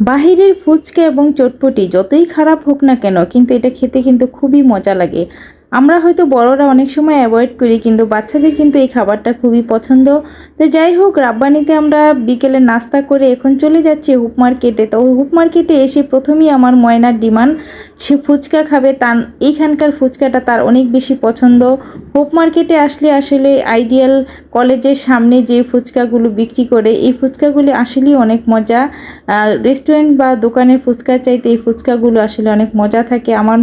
বাহিরের ফুচকা এবং চটপটি যতই খারাপ হোক না কেন, কিন্তু এটা খেতে কিন্তু খুবই মজা লাগে। আমরা হয়তো বড়রা অনেক সময় অ্যাভয়েড করি, কিন্তু বাচ্চাদের কিন্তু এই খাবারটা খুবই পছন্দ। তো যাই হোক, রাব্বানিতে আমরা বিকেলে নাস্তা করে এখন চলে যাচ্ছি হুপ মার্কেটে। তো হুপ মার্কেটে এসে প্রথমেই আমার ময়নার ডিমান্ড, সে ফুচকা খাবে। তার এইখানকার ফুচকাটা তার অনেক বেশি পছন্দ। হুপ মার্কেটে আসলে আসলে আইডিয়াল কলেজের সামনে যে ফুচকাগুলো বিক্রি করে, এই ফুচকাগুলি আসলেই অনেক মজা। রেস্টুরেন্ট বা দোকানের ফুচকার চাইতে এই ফুচকাগুলো আসলে অনেক মজা থাকে। আমার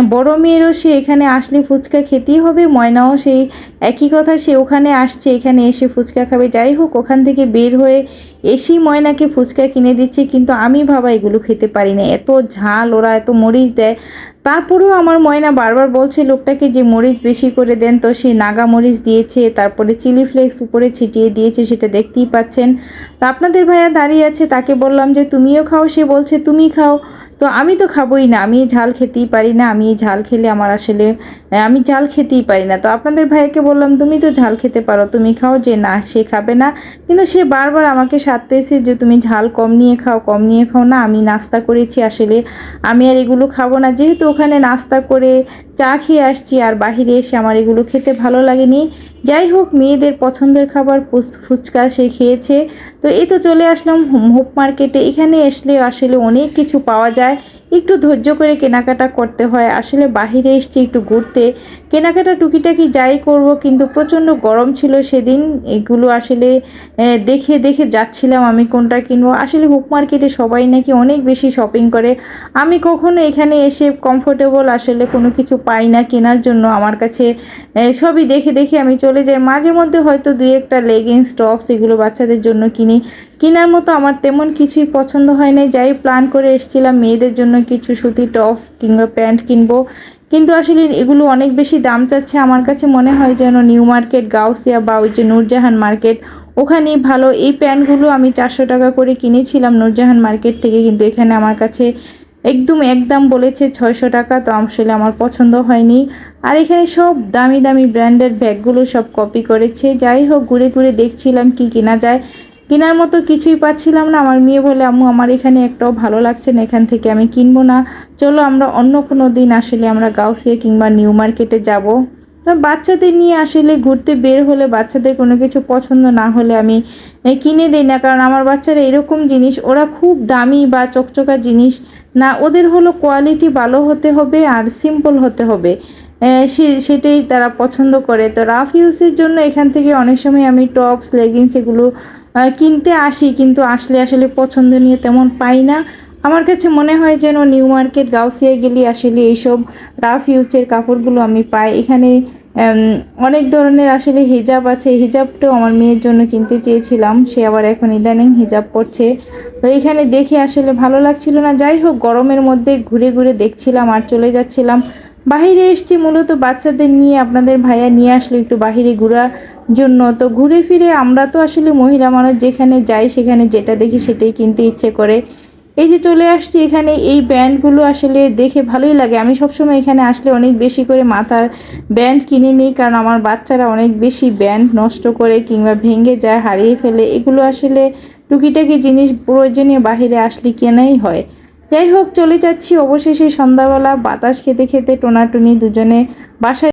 বড় মেয়েরও সে এখানে আসলে ফুচকা খেতেই হবে, ময়নাও সেই একই কথা, সে ওখানে আসছে, এখানে এসে ফুচকা খাবে। যাই হোক, ওখান থেকে বের হয়ে এসেই ময়নাকে ফুচকা কিনে দিচ্ছে, কিন্তু আমি ভাবা এগুলো খেতে পারি না। এত ঝাল, ওরা এত মরিচ দেয়। তারপরেও আমার ময়না বারবার বলছে, লোকটাকে যে মরিচ বেশি করে দেন তো, সে নাগা মরিচ দিয়েছে, তারপরে চিলি ফ্লেক্স উপরে ছিটিয়ে দিয়েছে, সেটা দেখতেই পাচ্ছেন। তো আপনাদের ভাইয়া দাঁড়িয়ে আছে, তাকে বললাম যে, তুমিও খাও। সে বলছে তুমি খাও। তো আমি তো খাবোই না, আমি ঝাল খেতেই পারি না, আমি ঝাল খেলে আমার আসলে আমি ঝাল খেতেই পারি না। তো আপনাদের ভাইকে বললাম, তুমি তো ঝাল খেতে পারো, তুমি খাও যে না, সে খাবে না। কিন্তু সে বারবার আমাকে সারতে এসে যে, তুমি ঝাল কম নিয়ে খাও, কম নিয়ে খাও না, আমি নাস্তা করেছি আসলে, আমি আর এগুলো খাব না। যেহেতু ওখানে নাস্তা করে চা খেয়ে আসছি, আর বাহিরে এসে আমার এগুলো খেতে ভালো লাগেনি যাই হোক মেয়েদের পছন্দের খাবার ফুচকা সে খেয়েছে। তো এই তো চলে আসলাম হোপ মার্কেটে। এখানে আসলে আসলে অনেক কিছু পাওয়া যায়। একটু ধৈর্য করে কেনাকাটা করতে হয়। আসলে বাহিরে এসছি একটু ঘুরতে। কেনাকাটা টুকিটাকি যাই করব, কিন্তু প্রচণ্ড গরম ছিল সেদিন। এগুলো আসলে দেখে দেখে যাচ্ছিলাম আমি কোনটা কিনবো। আসলে হুপ মার্কেটে সবাই নাকি অনেক বেশি শপিং করে। আমি কখনো এখানে এসে কমফোর্টেবল আসলে কোনো কিছু পাই না কেনার জন্য আমার কাছে সবই দেখে দেখে আমি চলে যাই। মাঝে মধ্যে হয়তো দুই একটা লেগিংস টপস এগুলো বাচ্চাদের জন্য কিনি। কেনার মতো আমার তেমন কিছুই পছন্দ হয় নাই। যাই প্ল্যান করে এসেছিলাম মেয়েদের জন্য কিছু সুতি টপস কিংবা প্যান্ট কিনবো। কিন্তু আসলে এগুলো অনেক বেশি দাম চাচ্ছে। আমার কাছে মনে হয় যেন নিউ মার্কেট, গাউসিয়া বা ওই যে নূরজাহান মার্কেট, ওখানেই ভালো। এই প্যান্টগুলো আমি চারশো টাকা করে কিনেছিলাম নূরজাহান মার্কেট থেকে, কিন্তু এখানে আমার কাছে একদম একদম বলেছে ছয়শো টাকা, তো আসলে আমার পছন্দ হয়নি। আর এখানে সব দামি দামি ব্র্যান্ডের ব্যাগগুলো সব কপি করেছে। যাই হোক, ঘুরে ঘুরে দেখছিলাম কি কেনা যায়। কেনার মতো কিছুই পাচ্ছিলাম না। আমার মেয়ে বলে, আম্মু, আমার এখানে একটাও ভালো লাগছে না, এখান থেকে আমি কিনবো না। চলো আমরা অন্য কোনো দিন আসলে আমরা গাউসিয়া কিংবা নিউ মার্কেটে যাব। বাচ্চাদের নিয়ে আসলে ঘুরতে বের হলে বাচ্চাদের কোনো কিছু পছন্দ না হলে আমি কিনে দিই না। কারণ আমার বাচ্চারা এরকম জিনিস, ওরা খুব দামি বা চকচকা জিনিস না, ওদের হলো কোয়ালিটি ভালো হতে হবে আর সিম্পল হতে হবে। সে, সেটাই তারা পছন্দ করে। তো রাফ ইউজের জন্য এখান থেকে অনেক সময় আমি টপস, লেগিংস এগুলো কিনতে আসি, কিন্তু আসলে আসলে পছন্দ নিয়ে তেমন পাই না। আমার কাছে মনে হয় যেন নিউ মার্কেট, গাউসিয়া গেলে আসলে এইসব রাফ ইউজের কাপড়গুলো আমি পাই। এখানে অনেক ধরনের আসলে হিজাব আছে। হিজাবটাও আমার মেয়ের জন্য কিনতে চেয়েছিলাম। সে আবার এখন ইদানিং হিজাব পরছে। তো এখানে দেখে আসলে ভালো লাগছিল না। যাই হোক, গরমের মধ্যে ঘুরে ঘুরে দেখছিলাম আর চলে যাচ্ছিলাম। বাহিরে এসছি, মূলত বাচ্চাদের নিয়ে আপনাদের ভাইয়া নিয়ে আসলে একটু বাহিরে ঘোরার জন্য। তো ঘুরে ফিরে আমরা তো আসলে মহিলা মানুষ, যেখানে যাই সেখানে যেটা দেখি সেটাই কিনতে ইচ্ছে করে। এই যে চলে আসছি এখানে, এই ব্যান্ডগুলো আসলে দেখে ভালোই লাগে। আমি সবসময় এখানে আসলে অনেক বেশি করে মাথার ব্যান্ড কিনে নিই, কারণ আমার বাচ্চারা অনেক বেশি ব্যান্ড নষ্ট করে কিংবা ভেঙে যায়, হারিয়ে ফেলে। এগুলো আসলে টুকিটাকি জিনিস প্রয়োজনীয় বাহিরে আসলে কেনাই হয়। যাই হোক চলে যাচ্ছি অবশেষে সন্ধ্যাবেলা বাতাস খেতে খেতে টোনাটুনি দুজনে বাসায়